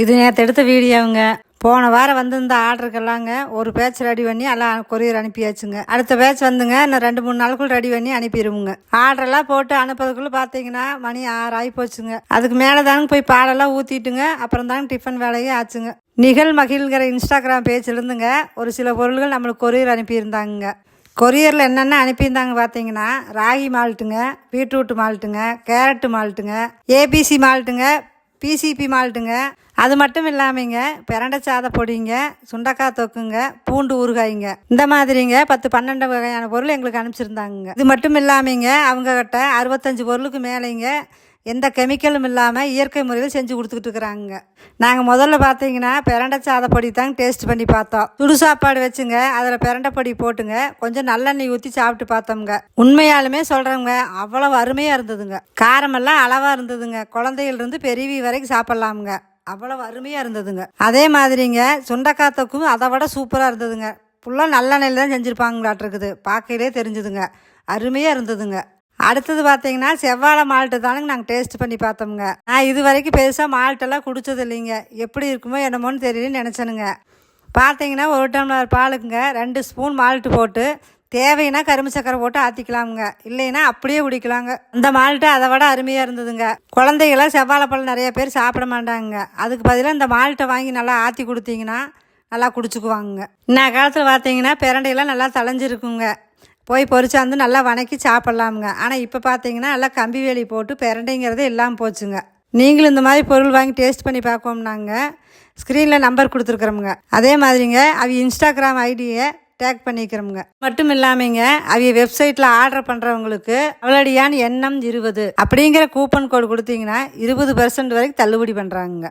இது நேற்று எடுத்த வீடியோவுங்க போன வாரம் வந்திருந்த ஆர்டருக்கெல்லாங்க ஒரு பேட்ச் ரெடி பண்ணி எல்லாம் கொரியர் அனுப்பியாச்சுங்க. அடுத்த பேட்ச் வந்துங்க இன்னும் ரெண்டு மூணு நாளுக்குள் ரெடி பண்ணி அனுப்பிடுவோங்க ஆர்டரெல்லாம் போட்டு அனுப்புறதுக்குள்ள பார்த்தீங்கன்னா மணி ஆறு ஆகி போச்சுங்க அதுக்கு மேலே தாங்க போய் பாலெல்லாம் ஊற்றிட்டுங்க அப்புறம் தாங்க டிஃபன் வேலையே ஆச்சுங்க. நிகழ் மகிழ்கிற இன்ஸ்டாகிராம் பேஜ்லேருந்துங்க ஒரு சில பொருள்கள் நம்மளுக்கு கொரியர் அனுப்பியிருந்தாங்க கொரியரில் என்னென்ன அனுப்பியிருந்தாங்க பார்த்தீங்கன்னா ராகி மால்ட்டுங்க பீட்ரூட் மால்ட்டுங்க கேரட்டு மால்ட்டுங்க ஏபிசி மால்ட்டுங்க பிசிபி மால்ட்டுங்க அது மட்டும் இல்லாமங்க பிரண்டை சாத பொடிங்க சுண்டக்காய் தொக்குங்க பூண்டு ஊறுகாய்ங்க. இந்த மாதிரிங்க பத்து பன்னெண்டு வகையான பொருள் எங்களுக்கு அனுப்பிச்சிருந்தாங்க இது மட்டும் இல்லாமங்க அவங்கக்கிட்ட அறுபத்தஞ்சு பொருளுக்கு மேலேங்க எந்த கெமிக்கலும் இல்லாமல் இயற்கை முறையில் செஞ்சு கொடுத்துக்கிட்டு இருக்கிறாங்க. நாங்கள் முதல்ல பார்த்தீங்கன்னா பிரண்டை சாதப்பொடி தாங்க டேஸ்ட் பண்ணி பார்த்தோம். சுடு சாப்பாடு வச்சுங்க அதில் பிரண்டை பொடி போட்டுங்க கொஞ்சம் நல்லெண்ணெய் ஊற்றி சாப்பிட்டு பார்த்தோம்ங்க. உண்மையாலுமே சொல்கிறவங்க அவ்வளோ அருமையாக இருந்ததுங்க. காரமெல்லாம் அளவாக இருந்ததுங்க. குழந்தையிலிருந்து பெரியவி வரைக்கும் சாப்பிட்லாமுங்க. அவ்வளோ அருமையாக இருந்ததுங்க. அதே மாதிரிங்க சுண்டக்காய் தொக்கும் அதை விட சூப்பராக இருந்ததுங்க. ஃபுல்லாக நல்லெண்ணெயில் தான் செஞ்சுருப்பாங்களாட்டிருக்குது. பார்க்கையிலே தெரிஞ்சுதுங்க. அருமையாக இருந்ததுங்க. அடுத்தது பார்த்தீங்கன்னா செவ்வாழை மால்ட்டு தானுங்க நாங்கள் டேஸ்ட் பண்ணி பார்த்தோமுங்க. நான் இது வரைக்கும் பெருசாக மால்ட்டெல்லாம் குடித்தது இல்லைங்க எப்படி இருக்குமோ என்னமோன்னு தெரியலன்னு நினச்சனுங்க. பார்த்தீங்கன்னா ஒரு டம்ளர் பாலுக்குங்க ரெண்டு ஸ்பூன் மால்ட்டு போட்டு தேவைன்னா கரும்பு சக்கரை போட்டு ஆற்றிக்கலாமுங்க இல்லைன்னா அப்படியே குடிக்கலாங்க. அந்த மால்ட்டு அதை விட அருமையாக இருந்ததுங்க. குழந்தைகளாம் செவ்வாழைப்பழம் நிறைய பேர் சாப்பிட மாட்டாங்க அதுக்கு பதிலாக இந்த மால்ட்டை வாங்கி நல்லா ஆற்றி கொடுத்தீங்கன்னா நல்லா குடிச்சுக்குவாங்க இன்ன காலத்தில் பார்த்தீங்கன்னா பிரண்டையெல்லாம் நல்லா தளைஞ்சிருக்குங்க போய் பொறிச்சாந்து நல்லா வணக்கி சாப்பிட்லாமுங்க. ஆனால் இப்போ பார்த்தீங்கன்னா நல்லா கம்பி வேலி போட்டு பிரண்டைங்கிறதே இல்லாமல் போச்சுங்க. நீங்களும் இந்த மாதிரி பொருள் வாங்கி டேஸ்ட் பண்ணி பார்க்கோம்னாங்க ஸ்க்ரீனில் நம்பர் கொடுத்துருக்குறோமுங்க. அதே மாதிரிங்க அவ இன்ஸ்டாகிராம் ஐடியை டேக் பண்ணிக்கிறோமுங்க. மட்டும் இல்லாமங்க அவிய வெப்சைட்டில் ஆர்டர் பண்ணுறவங்களுக்கு அவளடியான் எண்ணம் இருபது. அப்படிங்கிற கூப்பன் கோடு கொடுத்தீங்கன்னா இருபது பர்சன்ட் வரைக்கும் தள்ளுபடி பண்ணுறாங்க